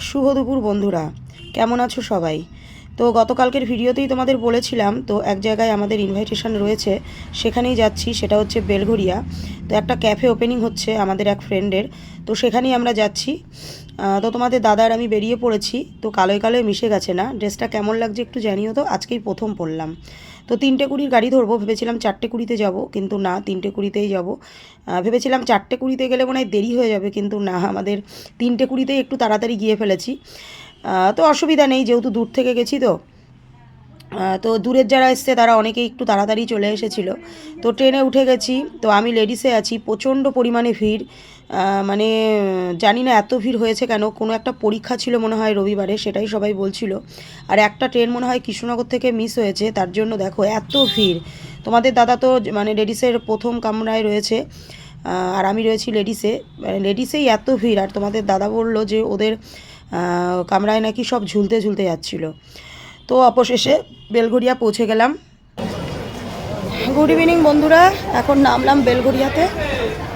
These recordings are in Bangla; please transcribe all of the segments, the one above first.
শুভ দুপুর বন্ধুরা। কেমন আছো সবাই? তো গতকালকের ভিডিওতেই তোমাদের বলেছিলাম, তো এক জায়গায় আমাদের ইনভাইটেশন রয়েছে, সেখানেই যাচ্ছি, সেটা হচ্ছে বেলঘরিয়া তো একটা ক্যাফে ওপেনিং হচ্ছে আমাদের এক ফ্রেন্ডের তো সেখানেই আমরা যাচ্ছি। তো তোমাদের দাদার আমি বেরিয়ে পড়েছি, তো কালোয় কালোয় মিশে গেছে না ড্রেসটা কেমন লাগছে একটু জানিও তো, আজকেই প্রথম পড়লাম। তো তিনটে কুড়ির গাড়ি ধরবো, ভেবেছিলাম চারটে কুড়িতে যাব, কিন্তু না, তিনটে কুড়িতেই যাব। ভেবেছিলাম চারটে কুড়িতে গেলে মনে হয় দেরি হয়ে যাবে, কিন্তু না, আমাদের তিনটে কুড়িতেই একটু তাড়াতাড়ি গিয়ে ফেলেছি। তো অসুবিধা নেই, যেহেতু দূর থেকে গেছি তো। তো দূরের যারা এসছে, তারা অনেকেই একটু তাড়াতাড়ি চলে এসেছিল। তো ট্রেনে উঠে গেছি, তো আমি লেডিসে আছি, প্রচণ্ড পরিমাণে ভিড়। মানে জানি না এত ভিড় হয়েছে কেন, কোনো একটা পরীক্ষা ছিল মনে হয় রবিবারে, সেটাই সবাই বলছিল। আর একটা ট্রেন মনে হয় কৃষ্ণনগর থেকে মিস হয়েছে, তার জন্য দেখো এত ভিড়। তোমাদের দাদা তো মানে লেডিসের প্রথম কামরায় রয়েছে আর আমি রয়েছি লেডিসে মানে লেডিসেই এত ভিড়, আর তোমাদের দাদা বলল যে ওদের কামরায় নাকি সব ঝুলতে ঝুলতে যাচ্ছিল। তো অবশেষে বেলঘরিয়া পৌঁছে গেলাম। গুড ইভিনিং বন্ধুরা। এখন নামলাম বেলঘরিয়াতে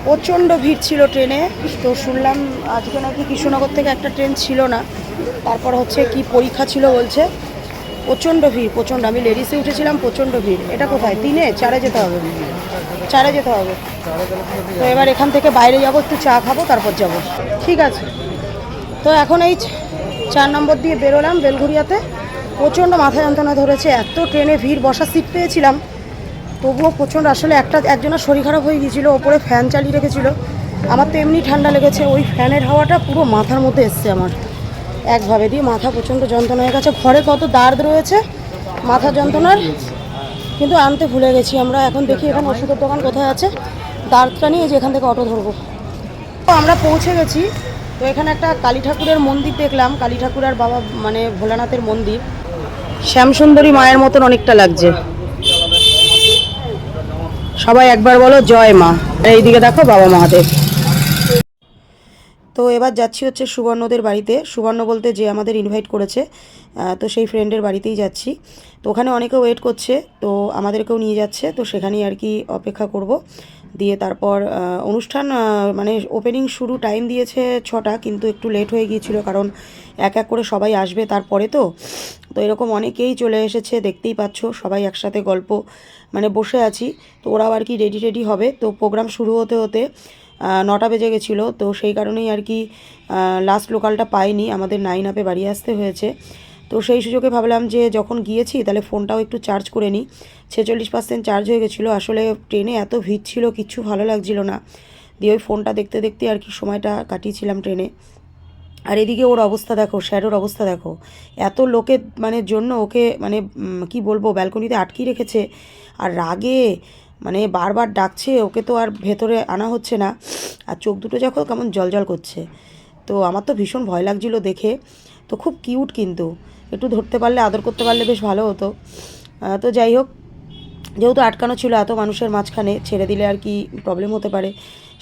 প্রচণ্ড ভিড় ছিল ট্রেনে। তো শুনলাম আজকে নাকি কৃষ্ণনগর থেকে একটা ট্রেন ছিল না। তারপর হচ্ছে কি পরীক্ষা ছিল বলছে। প্রচণ্ড ভিড়, প্রচণ্ড। আমি লেডিসে উঠেছিলাম, প্রচণ্ড ভিড়। এটা কোথায়? তিনে? চারে যেতে হবে। চারে যেতে হবে। তো এবার এখান থেকে বাইরে যাব, একটু চা খাব, তারপর যাব। ঠিক আছে। তো এখন এই চার নম্বর দিয়ে বেরোলাম বেলঘুরিয়াতে। প্রচণ্ড মাথা যন্ত্রণা ধরেছে, এত ট্রেনে ভিড়, বসার সিট পেয়েছিলাম। তবুও প্রচণ্ড আসলে একটা, একজনের শরীর খারাপ হয়ে গিয়েছিল, ওপরে ফ্যান চালিয়ে রেখেছিল। আমার তো এমনি ঠান্ডা লেগেছে, ওই ফ্যানের হাওয়াটা পুরো মাথার মধ্যে এসছে আমার। একভাবে দিয়ে মাথা প্রচণ্ড যন্ত্রণা হয়ে গেছে, ঘরে কত দাঁড় রয়েছে, মাথা যন্ত্রণার। কিন্তু আনতে ভুলে গেছি আমরা, এখন দেখি এখানে ওষুধের দোকান কোথায় আছে। দাঁড়টা নিয়ে যে এখান থেকে অটো ধরবো। আমরা পৌঁছে গেছি তো এখানে একটা কালী ঠাকুরের মন্দির দেখলাম। কালী ঠাকুর আর বাবা মানে ভোলানাথের মন্দির। শ্যামসুন্দরী মায়ের মতন অনেকটা লাগছে। সবাই একবার বলো, জয় মা। এইদিকে দেখো বাবা মহাদেব। তো এবার যাচ্ছি হচ্ছে সুবর্ণদের বাড়িতে। সুবর্ণ বলতে যে আমাদের ইনভাইট করেছে তো সেই ফ্রেন্ডের বাড়িতেই যাচ্ছি। তো ওখানে অনেকে ওয়েট করছে, তো আমাদেরকেও নিয়ে যাচ্ছে, তো সেখানেই আর কি অপেক্ষা করব। দিয়ে তারপর অনুষ্ঠান মানে ওপেনিং শুরু টাইম দিয়েছে ছটা, কিন্তু একটু লেট হয়ে গিয়েছিল কারণ এক এক করে সবাই আসবে তারপরে তো। তো এরকম অনেকেই চলে এসেছে, দেখতেই পাচ্ছ, সবাই একসাথে গল্প মানে বসে আছি। তো ওরাও আর কি রেডি রেডি হবে। তো প্রোগ্রাম শুরু হতে হতে নটা বেজে গেছিল। তো সেই কারণেই আর কি লাস্ট লোকালটা পাইনি। আমাদের নাইন আপে বাড়ি আসতে হয়েছে। তো সেই সুযোগে ভাবলাম যে যখন গিয়েছি, তাহলে ফোনটাও একটু চার্জ করে নিই। ছেচল্লিশ পার্সেন্ট চার্জ হয়ে গেছিল। আসলে ট্রেনে এত ভিড় ছিল, কিচ্ছু ভালো লাগছিল না। দিয়ে ওই ফোনটা দেখতে দেখতে আর কি সময়টা কাটিয়েছিলাম ট্রেনে। আর এদিকে ওর অবস্থা দেখো শ্যাডোর অবস্থা দেখো। এত লোকের মানে জন্য ওকে মানে কি বলব, ব্যালকনিতে আটকিয়ে রেখেছে। আর রাগে মানে বারবার ডাকছে, ওকে তো আর ভেতরে আনা হচ্ছে না। আর চোখ দুটো যখন কেমন জলজল করছে। তো আমার তো ভীষণ ভয় লাগছিল দেখে। তো খুব কিউট কিন্তু। একটু ধরতে পারলে, আদর করতে পারলে বেশ ভালো হতো। তো যাই হোক, যেহেতু আটকানো ছিল এত মানুষের মাঝখানে, ছেড়ে দিলে আর কি প্রবলেম হতে পারে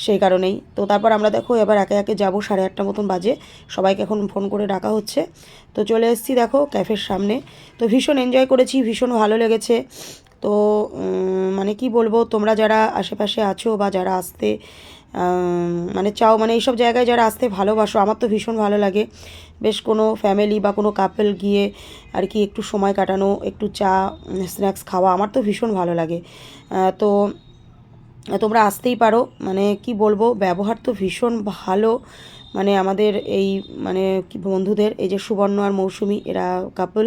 সেই কারণেই। তো তারপর আমরা দেখো, এবার একে একে যাব সাড়ে আটটা মতন বাজে। সবাইকে এখন ফোন করে ডাকা হচ্ছে। তো চলে এসেছি দেখো ক্যাফের সামনে। তো ভীষণ এনজয় করেছি, ভীষণ ভালো লেগেছে। তো মানে কি বলব, তোমরা যারা আশেপাশে আছো বা যারা আসতে মানে চাও মানে এইসব জায়গায় যারা আসতে ভালোবাসো, আমার তো ভীষণ ভালো লাগে। বেশ কোনো ফ্যামিলি বা কোনো কাপেল গিয়ে আর কি একটু সময় কাটানো, একটু চা স্ন্যাক্স খাওয়া, আমার তো ভীষণ ভালো লাগে। তো, তোমরা আসতেই পারো। মানে কি বলব, ব্যবহার তো ভীষণ ভালো। মানে আমাদের এই মানে বন্ধুদের, এই যে সুবর্ণ আর মৌসুমি, এরা কাপল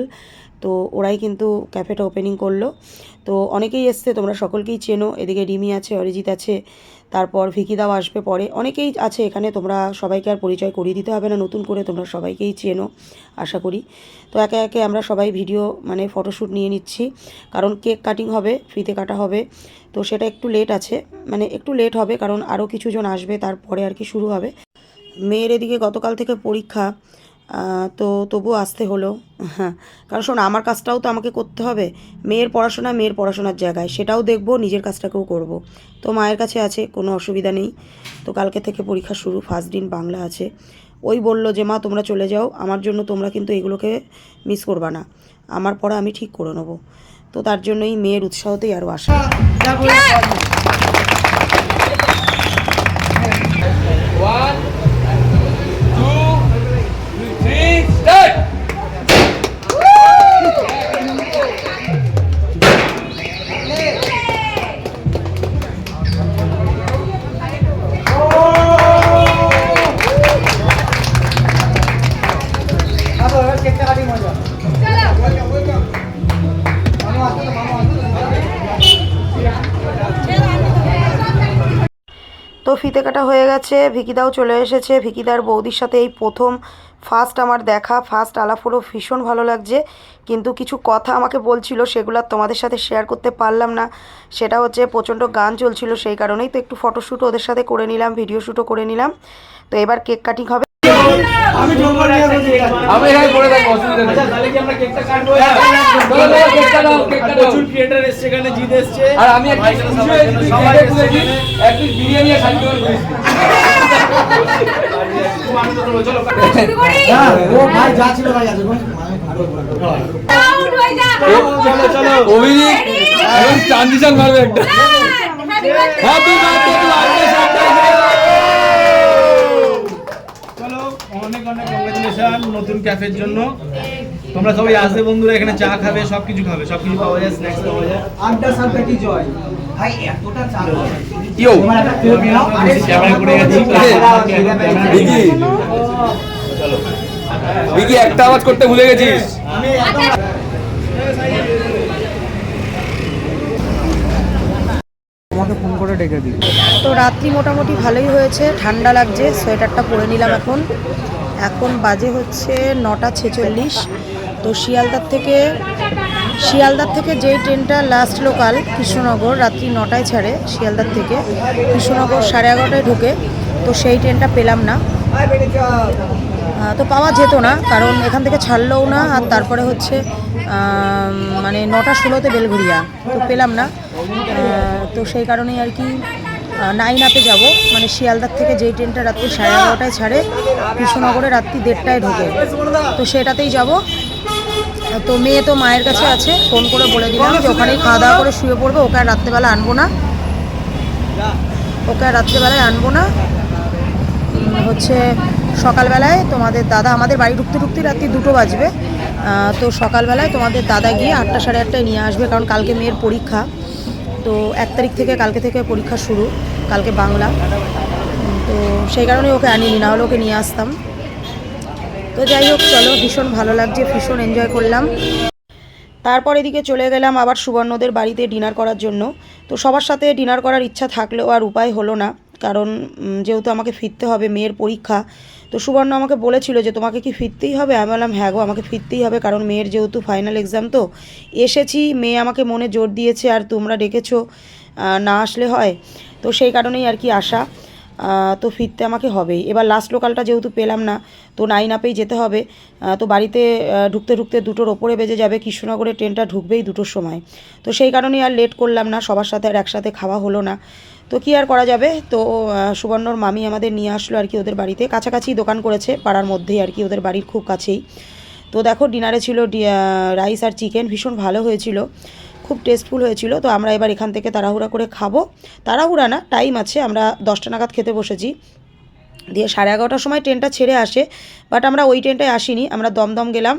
তো ওরাই কিন্তু ক্যাফেটা ওপেনিং করল। তো অনেকেই এসছে, তোমরা সকলকেই চেনো। এদিকে রিমি আছে, অরিজিৎ আছে, তারপর ভিকিদাও আসবে পরে। অনেকেই আছে এখানে, তোমরা সবাইকে আর পরিচয় করিয়ে দিতে হবে না, নতুন করে তোমরা সবাইকেই চেনো, আশা করি। তো একে একে আমরা সবাই ভিডিও মানে ফটোশ্যুট নিয়ে নিচ্ছি। কারণ কেক কাটিং হবে ফ্রিতে কাটা হবে। তো সেটা একটু লেট আছে মানে একটু লেট হবে, কারণ আরও কিছুজন আসবে, তারপরে আর কি শুরু হবে। মেয়ের এদিকে গতকাল থেকে পরীক্ষা তো তবুও আসতে হলো। হ্যাঁ কারণ শোন, আমার কাজটাও তো আমাকে করতে হবে। মেয়ের পড়াশোনা মেয়ের পড়াশোনার জায়গায়। সেটাও দেখব, নিজের কাজটাকেও করব। তো মায়ের কাছে আছে, কোনো অসুবিধা নেই। তো কালকে থেকে পরীক্ষা শুরু ফার্স্ট দিন বাংলা আছে। ওই বলল যে, মা, তোমরা চলে যাও। আমার জন্য তোমরা কিন্তু এগুলোকে মিস করবা না। আমার পড়া আমি ঠিক করে নেব। তো তার জন্যই মেয়ের উৎসাহতেই আরও আসা তো ফিতে কাটা হয়ে গেছে, ভিকিদাও চলে এসেছে। ভিকিদার বৌদির সাথে এই প্রথম ফার্স্ট আমার দেখা ফার্স্ট আলাপ হলো ভীষণ ভালো লাগছে। কিন্তু কিছু কথা আমাকে বলছিল, সেগুলো তোমাদের সাথে শেয়ার করতে পারলাম না। সেটা হচ্ছে প্রচণ্ড গান চলছিল, সেই কারণেই তো একটু ফটোশ্যুট ওদের সাথে করে নিলাম ভিডিও শ্যুটও করে নিলাম। তো এবার কেক কাটিং হবে। আমি আছি। আমি এখানে পড়ে থাকব অসুবিধা নেই। আচ্ছা তাহলে কি আমরা কেকটা কাটবো? কেকটা দাও, কেকটা দাও। প্রচুর ক্রিয়েটার এসছে এখানে জিত এসছে। আর আমি একটা ভাই, সবাই। এক পিস বিরিয়ানি আর শান্তি করে হ্যাঁ, অভিজিৎ এখন মারবে একটা। হ্যাপি বার্থডে টু আজকে চলো অনেক অনেক কংগ্রেচুলেশন নতুন ক্যাফের জন্য। তোমরা সবাই আসবে বন্ধুরা এখানে চা খাবে সবকিছু খাবে সবকিছু পাওয়া যায় স্ন্যাক্স পাওয়া যায়। আড্ডা সাড্ডা কি জয়? ভাই এতটা ইয়ো ক্যামেরা করে গেছি। একটা আওয়াজ করতে ভুলে গেছিস। আমি একদম তো রাত্রি মোটামুটি ভালোই হয়েছে ঠান্ডা লাগছে সোয়েটারটা পরে নিলাম এখন। এখন বাজে হচ্ছে নটা ছেচল্লিশ। তো শিয়ালদার থেকে শিয়ালদার থেকে যেই ট্রেনটা লাস্ট লোকাল কৃষ্ণনগর, রাত্রি নটায় ছাড়ে শিয়ালদার থেকে। কৃষ্ণনগর সাড়ে এগারোটায় ঢুকে, তো সেই ট্রেনটা পেলাম না। তো পাওয়া যেত না, কারণ এখান থেকে ছাড়লেও না, আর তারপরে হচ্ছে মানে নটা ষোলোতে বেলঘুরিয়া তো পেলাম না। তো সেই কারণেই আর কি নাইন আপে যাব। মানে শিয়ালদার থেকে যেই ট্রেনটা রাত্রি সাড়ে এগারোটায় ছাড়ে, কৃষ্ণনগরে রাত্রি দেড়টায় ঢোকে। তো সেটাতেই যাব। তো মেয়ে তো মায়ের কাছে আছে ফোন করে বলে দিলাম যে ওখানেই খাওয়া দাওয়া করে শুয়ে পড়বে, ওকে আর রাত্রেবেলা আনব না। ওকে আর রাত্রেবেলায় আনব না। হচ্ছে সকালবেলায় তোমাদের দাদা, আমাদের বাড়ি ঢুকতে ঢুকতে রাত্রি দুটো বাজবে। তো সকালবেলায় তোমাদের দাদা গিয়ে আটটা সাড়ে আটটায় নিয়ে আসবে, কারণ কালকে মেয়ের পরীক্ষা। তো এক তারিখ থেকে কালকে থেকে পরীক্ষা শুরু, কালকে বাংলা। তো সেই কারণে ওকে আনিনি, না হলে ওকে নিয়ে আসতাম। তো যাই হোক, চলো, ভীষণ ভালো লাগছে, ভীষণ এনজয় করলাম। তারপর এদিকে চলে গেলাম আবার সুবর্ণদের বাড়িতে ডিনার করার জন্য। তো সবার সাথে ডিনার করার ইচ্ছা থাকলেও আর উপায় হলো না, কারণ যেহেতু আমাকে ফিরতে হবে, মেয়ের পরীক্ষা তো সুবর্ণ আমাকে বলেছিল যে তোমাকে কি ফিরতেই হবে? আমি বললাম হ্যাঁ গো, আমাকে ফিরতেই হবে, কারণ মেয়ের যেহেতু ফাইনাল এক্সাম তো, এসেছি, মেয়ে আমাকে মনে জোর দিয়েছে আর তোমরা ডেকেছো না আসলে হয়। তো সেই কারণেই আর কি আসা তো ফিরতে আমাকে হবেই। এবার লাস্ট লোকালটা যেহেতু পেলাম না, তো নাইন আপেই যেতে হবে তো বাড়িতে ঢুকতে ঢুকতে দুটোর ওপরে বেজে যাবে কৃষ্ণনগরে ট্রেনটা ঢুকবেই দুটোর সময়। তো সেই কারণেই আর লেট করলাম না, সবার সাথে আর একসাথে খাওয়া হলো না। তো কী আর করা যাবে? তো সুবর্ণর মামি আমাদের নিয়ে আসলো আর কি ওদের বাড়িতে। কাছাকাছি দোকান করেছে পাড়ার মধ্যেই আর কি, ওদের বাড়ির খুব কাছেই। তো দেখো, ডিনারে ছিল রাইস আর চিকেন, ভীষণ ভালো হয়েছিল। খুব টেস্টফুল হয়েছিল। তো আমরা এবার এখান থেকে তাড়াহুড়া করে খাব। তাড়াহুড়া না, টাইম আছে। আমরা দশটা নাগাদ খেতে বসেছি। দিয়ে সাড়ে এগারোটার সময় ট্রেনটা ছেড়ে আসে বাট আমরা ওই ট্রেনটায় আসিনি, আমরা দমদম গেলাম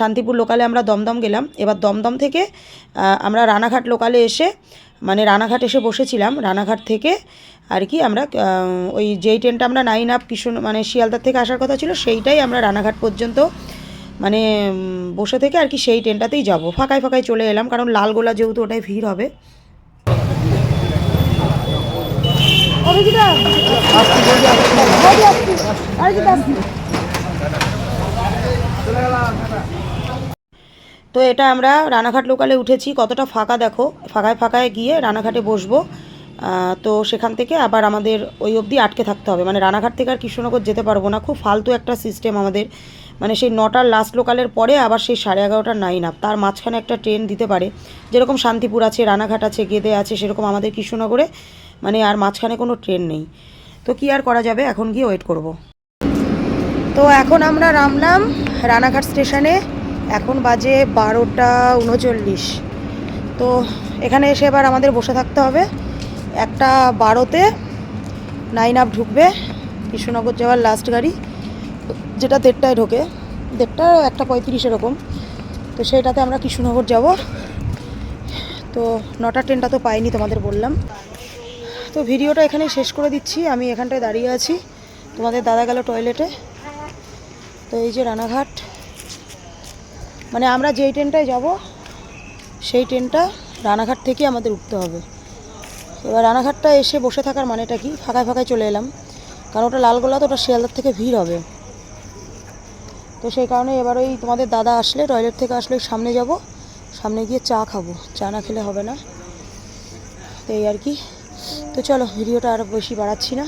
শান্তিপুর লোকালে আমরা দমদম গেলাম, এবার দমদম থেকে আমরা রানাঘাট লোকালে এসে মানে রানাঘাট এসে বসেছিলাম, রানাঘাট থেকে আর কি আমরা ওই যেই ট্রেনটা আমরা নাইন আপ কিশোর মানে শিয়ালদার থেকে আসার কথা ছিল, সেইটাই আমরা রানাঘাট পর্যন্ত মানে বসে থেকে আর কি সেই ট্রেনটাতেই যাব। ফাঁকায় ফাঁকায় চলে এলাম, কারণ লালগোলা যেহেতু ওটাই ভিড় হবে তো এটা আমরা রানাঘাট লোকালে উঠেছি। কতটা ফাঁকা দেখো? ফাঁকায় ফাঁকায় গিয়ে রানাঘাটে বসবো। তো সেখান থেকে আবার আমাদের ওই অবধি আটকে থাকতে হবে। মানে রানাঘাট থেকে আর কৃষ্ণনগর যেতে পারব না। খুব ফালতু একটা সিস্টেম আমাদের। মানে সেই নটার লাস্ট লোকালের পরে আবার সেই সাড়ে এগারোটার নাইন আপ তার মাঝখানে একটা ট্রেন দিতে পারে। যেরকম শান্তিপুর আছে, রানাঘাট আছে, গেদে আছে, সেরকম আমাদের কৃষ্ণনগরে মানে আর মাঝখানে কোনো ট্রেন নেই। তো কি আর করা যাবে? এখন গিয়ে ওয়েট করব। তো এখন আমরা নামলাম রানাঘাট স্টেশনে এখন বাজে বারোটা উনচল্লিশ। তো এখানে এসে এবার আমাদের বসে থাকতে হবে। একটা বারোতে নাইন আপ ঢুকবে। কৃষ্ণনগর যাওয়ার লাস্ট গাড়ি। যেটা দেড়টায় ঢোকে। দেড়টা একটা পঁয়ত্রিশ এরকম। তো সেইটাতে আমরা কৃষ্ণনগর যাব। তো নটা ট্রেনটা তো পাইনি তোমাদের বললাম। তো ভিডিওটা এখানে শেষ করে দিচ্ছি। আমি এখানটায় দাঁড়িয়ে আছি। তোমাদের দাদা গেল টয়লেটে তো এই যে রানাঘাট। মানে আমরা যেই ট্রেনটায় যাব, সেই ট্রেনটা রানাঘাট থেকে আমাদের উঠতে হবে। এবার রানাঘাটটা এসে বসে থাকার মানেটা কি? ফাঁকায় ফাঁকায় চলে এলাম। কারণ ওটা লালগোলা তো ওটা শিয়ালদার থেকে ভিড় হবে। তো সেই কারণে এবার ওই তোমাদের দাদা আসলে টয়লেট থেকে আসলে সামনে যাব। সামনে গিয়ে চা খাব। চা না খেলে হবে না। তো এই আর কি। তো চলো, ভিডিওটা আর বেশি বাড়াচ্ছি না।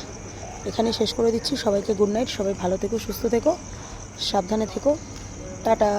এখানে শেষ করে দিচ্ছি। সবাইকে গুড নাইট সবাই ভালো থেকো, সুস্থ থেকো, সাবধানে থেকো। টাটা।